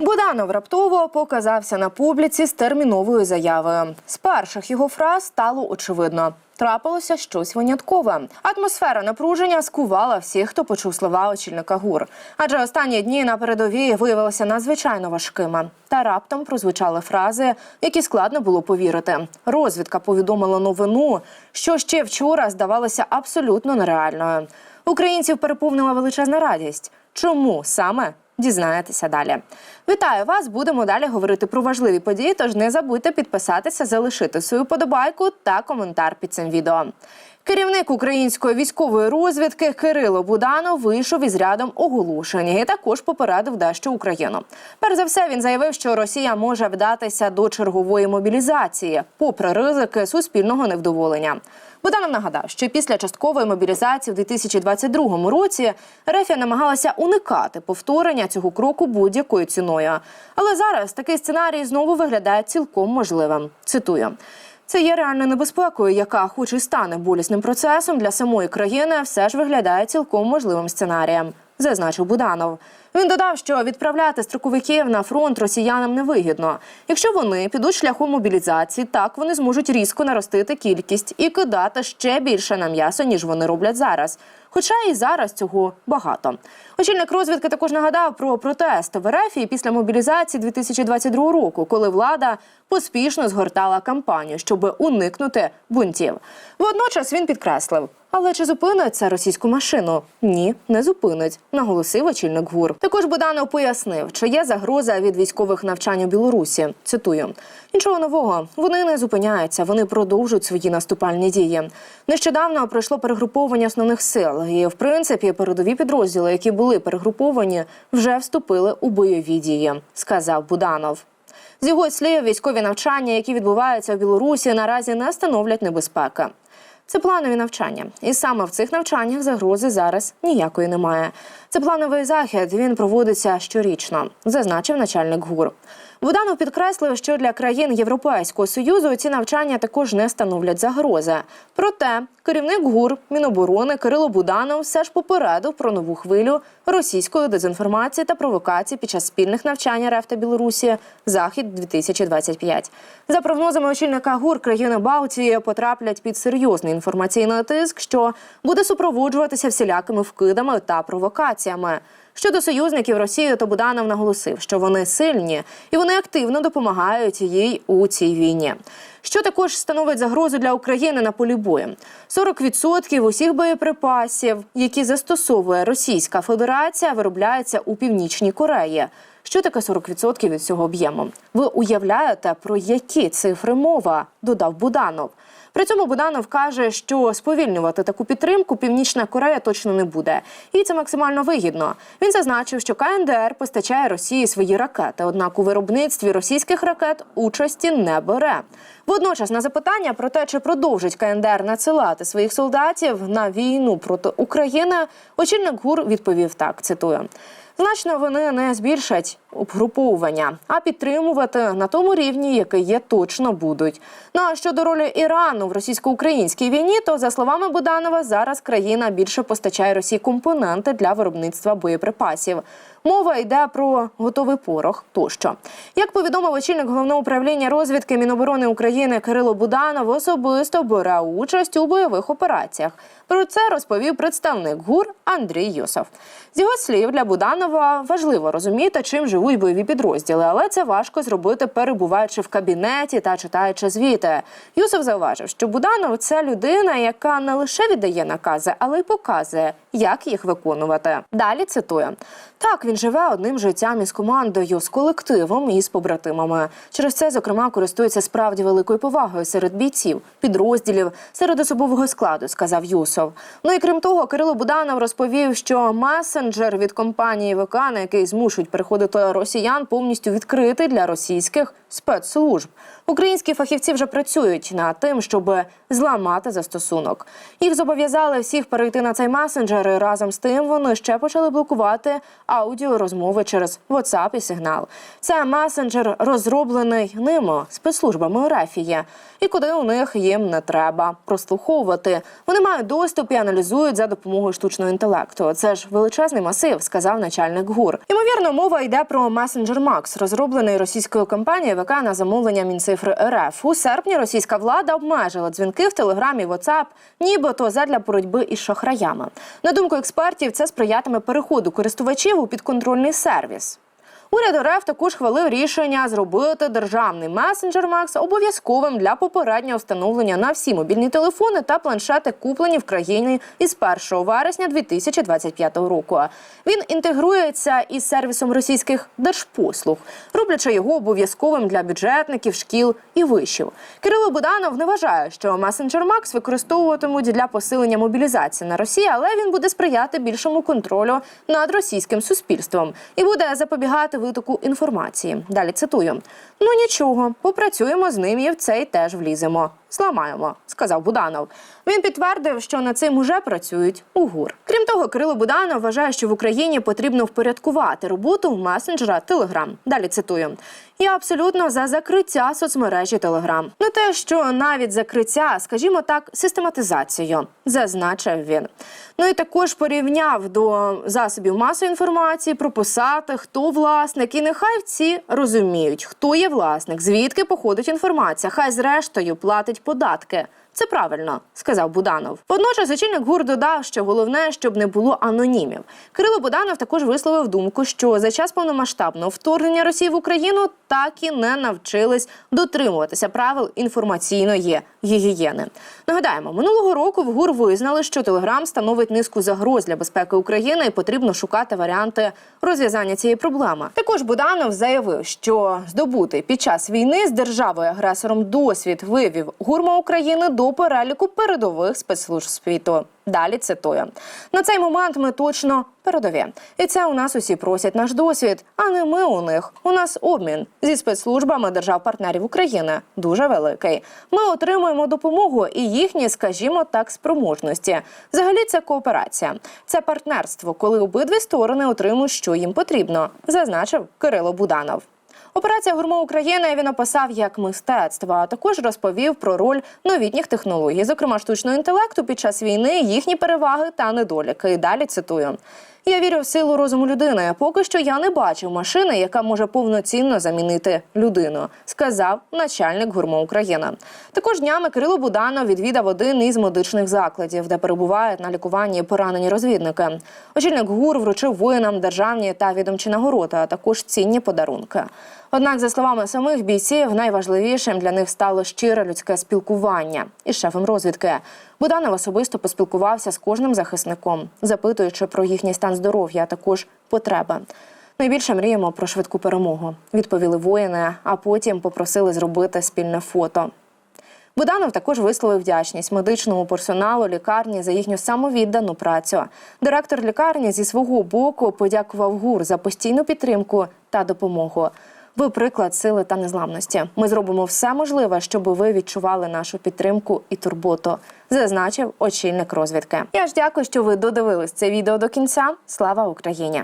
Буданов раптово показався на публіці з терміновою заявою. З перших його фраз стало очевидно. Трапилося щось виняткове. Атмосфера напруження скувала всіх, хто почув слова очільника ГУР. Адже останні дні на передовій виявилися надзвичайно важкими. Та раптом прозвучали фрази, які складно було повірити. Розвідка повідомила новину, що ще вчора здавалося абсолютно нереальною. Українців переповнила величезна радість. Чому саме Дізнаєтеся далі. Вітаю вас! Будемо далі говорити про важливі події. Тож не забудьте підписатися, залишити свою подобайку та коментар під цим відео. Керівник української військової розвідки Кирило Буданов вийшов із рядом оголошень і також попередив дещо Україну. Перш за все, він заявив, що Росія може вдатися до чергової мобілізації, попри ризики суспільного невдоволення. Буданов нагадав, що після часткової мобілізації в 2022 році Рефія намагалася уникати повторення цього кроку будь-якою ціною. Але зараз такий сценарій знову виглядає цілком можливим. Цитую. Це є реальною небезпекою, яка, хоч і стане болісним процесом для самої країни, все ж виглядає цілком можливим сценарієм, зазначив Буданов. Він додав, що відправляти строковиків на фронт росіянам невигідно. Якщо вони підуть шляхом мобілізації, так вони зможуть різко наростити кількість і кидати ще більше на м'ясо, ніж вони роблять зараз. Хоча і зараз цього багато. Очільник розвідки також нагадав про протест в РФ після мобілізації 2022 року, коли влада поспішно згортала кампанію, щоб уникнути бунтів. Водночас він підкреслив. Але чи зупинить це російську машину? Ні, не зупинить, наголосив очільник ГУР. Також Буданов пояснив, чи є загроза від військових навчань у Білорусі. Цитую: нічого нового. Вони не зупиняються, вони продовжують свої наступальні дії. Нещодавно пройшло перегруповання основних сил, і в принципі передові підрозділи, які були перегруповані, вже вступили у бойові дії, сказав Буданов. З його слів, військові навчання, які відбуваються в Білорусі, наразі не становлять небезпеки. Це планові навчання, і саме в цих навчаннях загрози зараз ніякої немає. Це плановий захід. Він проводиться щорічно, зазначив начальник ГУР. Буданов підкреслив, що для країн Європейського союзу ці навчання також не становлять загрози. Проте керівник ГУР Міноборони Кирило Буданов все ж попередив про нову хвилю російської дезінформації та провокацій під час спільних навчань РФ та Білорусі Захід 2025 За прогнозами очільника ГУР, країни Балтії потраплять під серйозний інформаційний тиск, що буде супроводжуватися всілякими вкидами та провокаціями. Щодо союзників Росії, то Буданов наголосив, що вони сильні і вони активно допомагають їй у цій війні. Що також становить загрозу для України на полі бою? 40% усіх боєприпасів, які застосовує Російська Федерація, виробляються у північній Кореї. Що таке 40% від цього об'єму? Ви уявляєте, про які цифри мова? Додав Буданов. При цьому Буданов каже, що сповільнювати таку підтримку Північна Корея точно не буде, і це максимально вигідно. Він зазначив, що КНДР постачає Росії свої ракети однак у виробництві російських ракет участі не бере. Водночас на запитання про те, чи продовжить КНДР надсилати своїх солдатів на війну проти України, очільник ГУР відповів так: цитую. Значно вони не збільшать обгруповування, а підтримувати на тому рівні, який є, точно будуть. Ну а щодо ролі Ірану в російсько-українській війні, то за словами Буданова, зараз країна більше постачає Росії компоненти для виробництва боєприпасів. Мова йде про готовий порох тощо. Як повідомив очільник головного управління розвідки Міноборони України Кирило Буданов, особисто бере участь у бойових операціях. Про це розповів представник ГУР Андрій Юсов. З його слів для Буданова важливо розуміти, чим живуть бойові підрозділи, але це важко зробити, перебуваючи в кабінеті та читаючи звіти. Юсов зауважив, що Буданов це людина, яка не лише віддає накази, але й показує, як їх виконувати. Далі цитую: так він живе одним життям із командою, з колективом і з побратимами. Через це, зокрема, користується справді великою повагою серед бійців, підрозділів, серед особового складу, сказав Юсов. Ну і крім того, Кирило Буданов розповів, що месенджер від компанії ВК, на який змушують переходити росіян, повністю відкритий для російських спецслужб. Українські фахівці вже працюють над тим, щоб зламати застосунок. Їх зобов'язали всіх перейти на цей месенджер. і Разом з тим вони ще почали блокувати аудіорозмови через WhatsApp і сигнал. Це месенджер розроблений ними спецслужбами Рефії. І куди у них їм не треба прослуховувати. Вони мають доступ і аналізують за допомогою штучного інтелекту. Це ж величезний масив, сказав начальник ГУР. Ймовірно, мова йде про месенджер Макс, розроблений російською компанією ВК на замовлення Мінцифри РФ. У серпні російська влада обмежила дзвінки в Телеграмі, WhatsApp, нібито задля боротьби із шахраями. На думку експертів, це сприятиме переходу користувачів у підконтрольний сервіс. Уряд РФ також хвалив рішення зробити державний месенджер Макс обов'язковим для попереднього встановлення на всі мобільні телефони та планшети, куплені в країні із 1 вересня 2025 року. Він інтегрується із сервісом російських держпослуг, роблячи його обов'язковим для бюджетників, шкіл і вишів. Кирило Буданов не вважає, що месенджер Макс використовуватимуть для посилення мобілізації на Росії, але він буде сприяти більшому контролю над російським суспільством і буде запобігати витоку інформації. Далі цитую: ну нічого, попрацюємо з ним і в цей теж вліземо. Зламаємо, сказав Буданов. Він підтвердив, що над цим уже працюють у ГУР. Крім того, Кирило Буданов вважає, що в Україні потрібно впорядкувати роботу месенджера Телеграм. Далі цитую: я абсолютно за закриття соцмережі Телеграм. Не те, що навіть закриття, скажімо так, систематизацію, зазначив він. Ну і також порівняв до засобів масової інформації, прописати, хто власник, і нехай ці розуміють, хто є власник, звідки походить інформація. Хай зрештою платить податки. Це правильно, сказав Буданов. Водночас очільник ГУР додав, що головне, щоб не було анонімів. Кирило Буданов також висловив думку, що за час повномасштабного вторгнення Росії в Україну так і не навчились дотримуватися правил інформаційної гігієни. Нагадаємо, минулого року в ГУР визнали, що Телеграм становить низку загроз для безпеки України і потрібно шукати варіанти розв'язання цієї проблеми. Також Буданов заявив, що здобутий під час війни з державою агресором досвід вивів гурма України до переліку передових спецслужб світу. Далі цитую на цей момент. Ми точно передові, і це у нас усі просять наш досвід, а не ми у них. У нас обмін зі спецслужбами держав-партнерів України дуже великий. Ми отримуємо допомогу і їхні, скажімо так, спроможності. Взагалі, це кооперація, це партнерство, коли обидві сторони отримують, що їм потрібно, зазначив Кирило Буданов. Операція Гурмо України він описав як мистецтво, а також розповів про роль новітніх технологій, зокрема штучного інтелекту під час війни, їхні переваги та недоліки. Далі цитую. Я вірю в силу розуму людини. Поки що я не бачив машини, яка може повноцінно замінити людину, сказав начальник гурмо України. Також днями Кирило Буданов відвідав один із медичних закладів, де перебувають на лікуванні поранені розвідники. Очільник ГУР вручив воїнам державні та відомчі нагороди, а також цінні подарунки. Однак, за словами самих бійців, найважливішим для них стало щире людське спілкування із шефом розвідки. Буданов особисто поспілкувався з кожним захисником, запитуючи про їхній стан здоров'я, а також потреби. Найбільше мріємо про швидку перемогу. Відповіли воїни, а потім попросили зробити спільне фото. Буданов також висловив вдячність медичному персоналу лікарні за їхню самовіддану працю. Директор лікарні зі свого боку подякував ГУР за постійну підтримку та допомогу. Ви приклад сили та незламності. Ми зробимо все можливе, щоб ви відчували нашу підтримку і турботу, зазначив очільник розвідки. Я ж дякую, що ви додивились це відео до кінця. Слава Україні!